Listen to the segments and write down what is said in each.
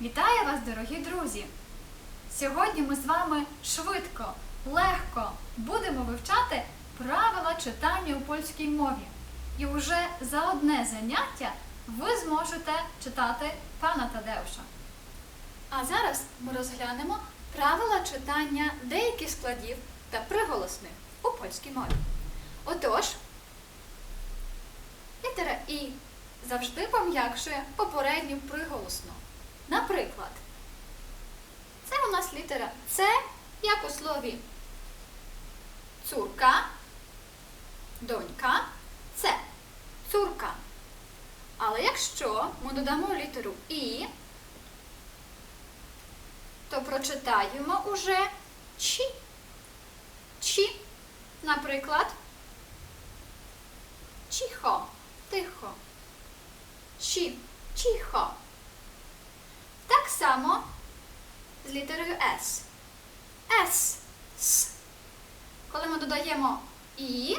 Вітаю вас, дорогі друзі! Сьогодні ми з вами швидко, легко будемо вивчати правила читання у польській мові. І вже за одне заняття ви зможете читати пана Тадеуша. А зараз ми розглянемо правила читання деяких складів та приголосних у польській мові. Отож, літера І завжди пом'якшує попередню приголосну. Наприклад, це у нас літера С, як у слові цурка, донька, це цурка. Але якщо ми додамо літеру І, то прочитаємо уже чі. Чі. Наприклад, чихо, тихо. Чі, чихо. Так само з літерою С. С. С. Коли ми додаємо І,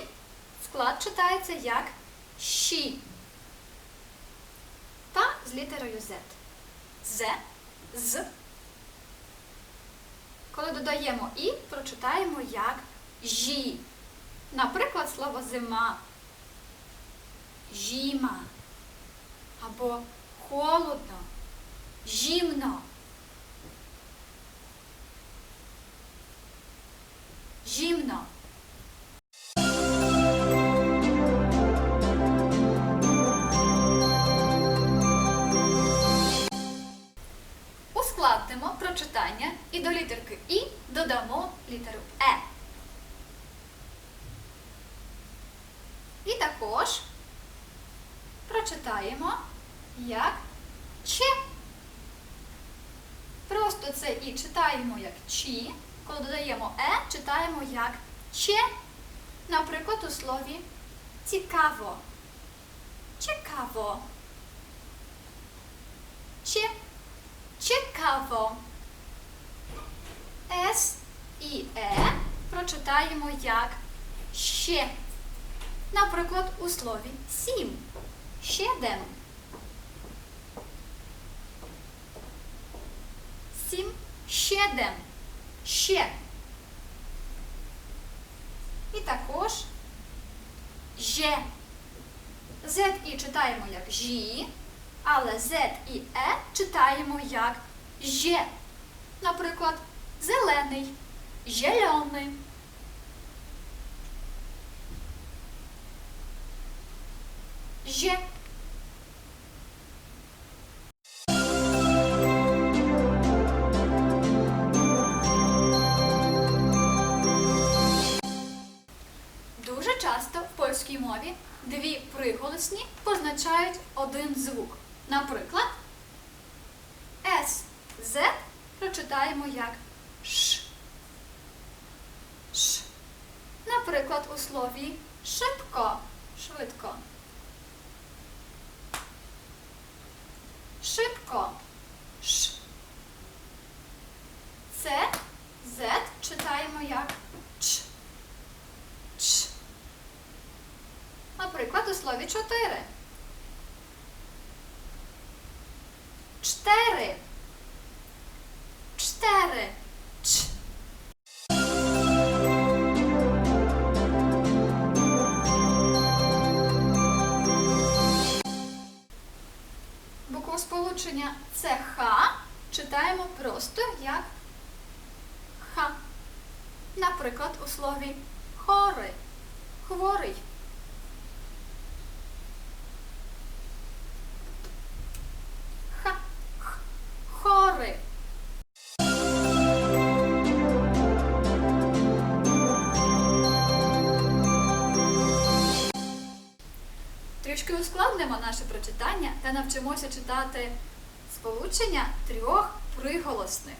склад читається як щі. Та з літерою Z. З. З. Коли додаємо І, прочитаємо як жі. Наприклад, слово зима. Жіма. Або холодно. Зімно. Зімно. Ускладнимо прочитання і до літерки І додамо літеру Е. І також прочитаємо як Ч. Просто це і читаємо як чі. Коли додаємо е, читаємо як че. Наприклад, у слові цікаво. Цікаво. Че. Цікаво. С і е прочитаємо як ще. Наприклад, у слові сім. Щедем. Сім, щедем. Ще. І також же. Z і читаємо як жі, але Z і Е читаємо як же. Наприклад, зелений, зелений. Же. Один звук. Наприклад, С, З прочитаємо як Ш. Ш. Наприклад, у слові шибко, швидко. Шибко. Ш. Це Z читаємо як Ч. Ч. Наприклад, у слові чотири. Чотири. Чотири. Ч. Букву сполучення ЦХ читаємо просто як Х. Наприклад, у слові хори, хворий. Трішки наше прочитання та навчимося читати сполучення трьох приголосних,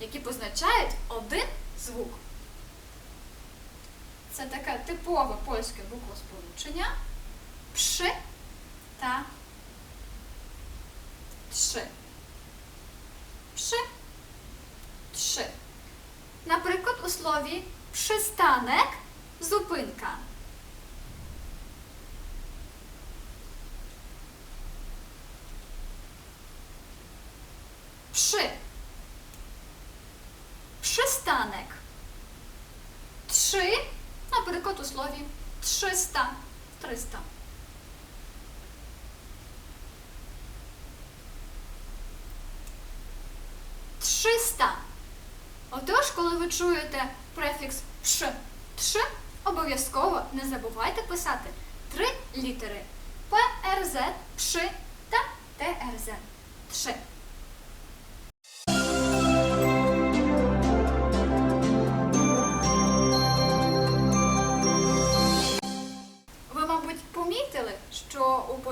які позначають один звук. Це таке типове польське буквосполучення пши та тши. Пши, тши. Наприклад, у слові пристанек зупинка. Przy. Przystanek. Trzy, na przykład u słowie 300, 300. Trzysta. Отож, коли ви чуєте префікс «пш», «тш», обов'язково не забувайте писати три літери ПРЗ, «пш» та ТРЗ. «Тш».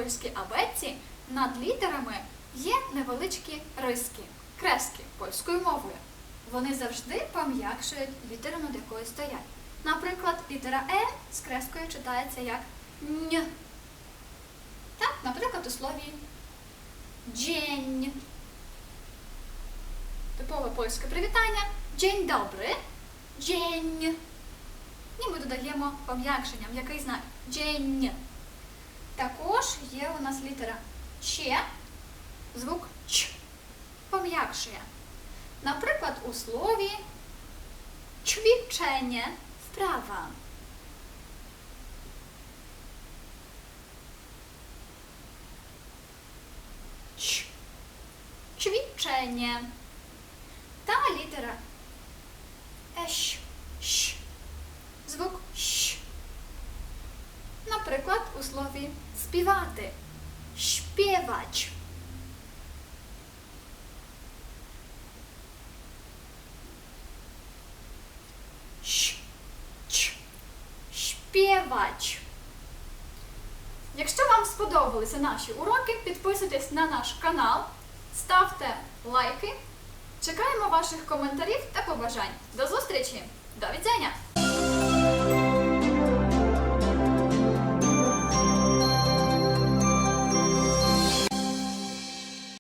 Польській абетці над літерами є невеличкі риски, крески польською мовою. Вони завжди пом'якшують літеру, над якою стоять. Наприклад, літера Е з крескою читається як н. Так, наприклад, у слові дзень. Типове польське привітання. Дзень добрий. Дзень. І ми додаємо пом'якшення, м'який знак. Дзень. Також є у нас літера Ч, звук Ч. Пом'якшує. Наприклад, у слові ćwiczenie вправа. Ч. Ćwiczenie. Та літера Ещ. Щ. Звук Щ. Наприклад, у слові співати. Śpiewać. Щ. Ч. Śpiewać. Якщо вам сподобалися наші уроки, підписуйтесь на наш канал, ставте лайки. Чекаємо ваших коментарів та побажань. До зустрічі! До відзення!